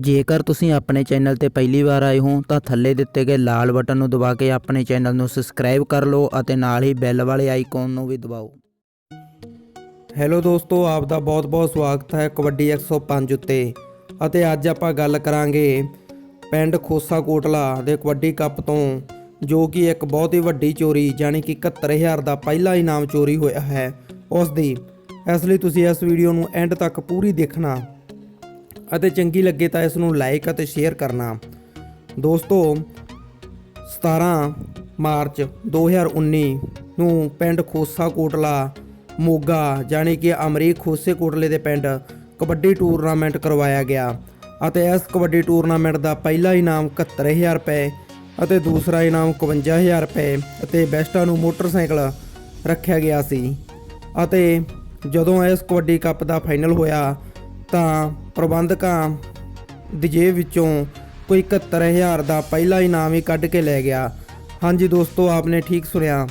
ਜੇਕਰ ਤੁਸੀਂ ਆਪਣੇ ਚੈਨਲ ਤੇ ਪਹਿਲੀ ਵਾਰ ਆਏ ਹੋ, ਤਾਂ ਥੱਲੇ ਦਿੱਤੇ ਗਏ ਲਾਲ ਬਟਨ ਨੂੰ ਦਬਾ ਕੇ ਆਪਣੇ ਚੈਨਲ ਨੂੰ ਸਬਸਕ੍ਰਾਈਬ ਕਰ ਲਓ ਅਤੇ ਨਾਲ ਹੀ ਬੈਲ ਵਾਲੇ ਆਈਕਨ ਨੂੰ ਵੀ ਦਬਾਓ। ਹੈਲੋ ਦੋਸਤੋ, ਆਪ ਦਾ ਬਹੁਤ-ਬਹੁਤ ਸਵਾਗਤ ਹੈ ਕਬੱਡੀ 105 ਉੱਤੇ। ਅਤੇ ਅੱਜ ਆਪਾਂ ਗੱਲ ਕਰਾਂਗੇ ਪਿੰਡ ਖੋਸਾ ਕੋਟਲਾ ਦੇ ਕਬੱਡੀ ਕੱਪ ਤੋਂ, ਜੋ ਕਿ ਇੱਕ ਬਹੁਤ ਹੀ ਵੱਡੀ ਚੋਰੀ ਯਾਨੀ ਕਿ 71000 ਦਾ ਪਹਿਲਾ ਇਨਾਮ ਚੋਰੀ ਹੋਇਆ ਹੈ ਉਸ ਦੀ ਇਸ ਲਈ ਤੁਸੀਂ ਇਸ ਵੀਡੀਓ ਨੂੰ ਐਂਡ ਤੱਕ ਪੂਰੀ ਦੇਖਣਾ। ਅਤੇ ਚੰਗੀ ਲੱਗੇ ਤਾਂ ਇਸ ਨੂੰ ਲਾਈਕ ਅਤੇ ਸ਼ੇਅਰ ਕਰਨਾ। ਦੋਸਤੋ 17 ਮਾਰਚ 2019 ਨੂੰ ਪਿੰਡ ਖੋਸਾ ਕੋਟਲਾ, ਮੋਗਾ ਜਾਣੀ ਕਿ ਅਮਰੀਕ ਖੋਸੇ ਕੋਟਲੇ ਦੇ ਪਿੰਡ ਕਬੱਡੀ ਟੂਰਨਾਮੈਂਟ ਕਰਵਾਇਆ ਗਿਆ ਅਤੇ ਇਸ ਕਬੱਡੀ ਟੂਰਨਾਮੈਂਟ ਦਾ ਪਹਿਲਾ ਇਨਾਮ 71000 ਰੁਪਏ ਅਤੇ ਦੂਸਰਾ ਇਨਾਮ 51000 ਰੁਪਏ ਅਤੇ ਬੈਸਟਾਂ ਨੂੰ ਮੋਟਰਸਾਈਕਲ ਰੱਖਿਆ ਗਿਆ ਸੀ। ਅਤੇ ਜਦੋਂ ਇਸ ਕਬੱਡੀ ਕੱਪ ਦਾ ਫਾਈਨਲ ਹੋਇਆ ਤਾਂ ਪ੍ਰਬੰਧਕਾਂ ਦੀ ਜੇਬ ਵਿੱਚੋਂ ਕੋਈ 71000 ਦਾ ਪਹਿਲਾ ਇਨਾਮ ਹੀ ਕੱਢ ਕੇ ਲੈ ਗਿਆ। ਹਾਂਜੀ ਦੋਸਤੋ, ਆਪਨੇ ਠੀਕ ਸੁਣਿਆ?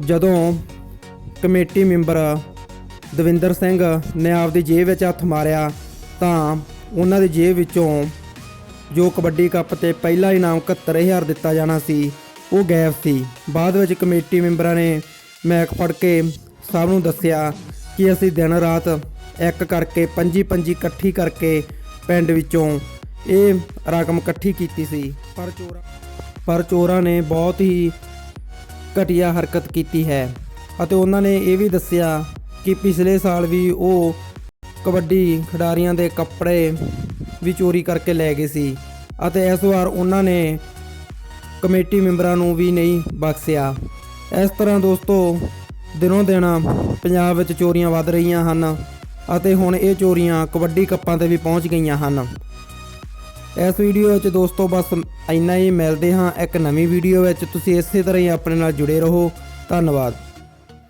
ਜਦੋਂ ਕਮੇਟੀ ਮੈਂਬਰ ਦਵਿੰਦਰ ਸਿੰਘ ਨੇ ਆਪਦੀ ਜੇਬ ਵਿੱਚ ਹੱਥ ਮਾਰਿਆ, ਤਾਂ ਉਹਨਾਂ ਦੀ ਜੇਬ ਵਿੱਚੋਂ ਜੋ ਕਬੱਡੀ ਕੱਪ ਤੇ ਪਹਿਲਾ ਇਨਾਮ 71000 ਦਿੱਤਾ ਜਾਣਾ ਸੀ, ਉਹ ਗਾਇਬ ਸੀ। ਬਾਅਦ ਵਿੱਚ ਕਮੇਟੀ ਮੈਂਬਰਾਂ ਨੇ ਮੈਕ ਫੜ ਕੇ ਸਭ ਨੂੰ ਦੱਸਿਆ ਕਿ ਅਸੀਂ ਦਿਨ ਰਾਤ ਇੱਕ ਕਰਕੇ, ਪੰਜੀ ਪੰਜੀ ਇਕੱਠੀ ਕਰਕੇ ਪਿੰਡ ਵਿੱਚੋਂ ਇਹ ਰਕਮ ਇਕੱਠੀ ਕੀਤੀ ਸੀ। ਪਰ ਚੋਰਾਂ ਪਰ ਚੋਰਾਂ ਨੇ ਬਹੁਤ ਹੀ ਘਟੀਆ ਹਰਕਤ ਕੀਤੀ ਹੈ ਅਤੇ ਉਹਨਾਂ ਨੇ ਇਹ ਵੀ ਦੱਸਿਆ ਕਿ ਪਿਛਲੇ ਸਾਲ ਵੀ ਉਹ ਕਬੱਡੀ ਖਿਡਾਰੀਆਂ ਦੇ ਕੱਪੜੇ ਵੀ ਚੋਰੀ ਕਰਕੇ ਲੈ ਗਏ ਸੀ ਅਤੇ ਇਸ ਵਾਰ ਉਹਨਾਂ ਨੇ ਕਮੇਟੀ ਮੈਂਬਰਾਂ ਨੂੰ ਵੀ ਨਹੀਂ ਬਖਸ਼ਿਆ। ਇਸ ਤਰ੍ਹਾਂ ਦੋਸਤੋ, ਦਿਨੋਂ ਦਿਨ ਪੰਜਾਬ ਵਿੱਚ ਚੋਰੀਆਂ ਵੱਧ ਰਹੀਆਂ ਹਨ ਅਤੇ ਹੁਣ ਇਹ ਚੋਰੀਆਂ ਕਬੱਡੀ ਕੱਪਾਂ ਤੇ ਵੀ ਪਹੁੰਚ ਗਈਆਂ ਹਨ। ਇਸ ਵੀਡੀਓ ਵਿੱਚ ਦੋਸਤੋ ਬਸ ਇੰਨਾ ਹੀ। ਮਿਲਦੇ ਹਾਂ ਇੱਕ ਨਵੀਂ ਵੀਡੀਓ ਵਿੱਚ। ਤੁਸੀਂ ਇਸੇ ਤਰ੍ਹਾਂ ਹੀ ਆਪਣੇ ਨਾਲ ਜੁੜੇ ਰਹੋ। ਧੰਨਵਾਦ।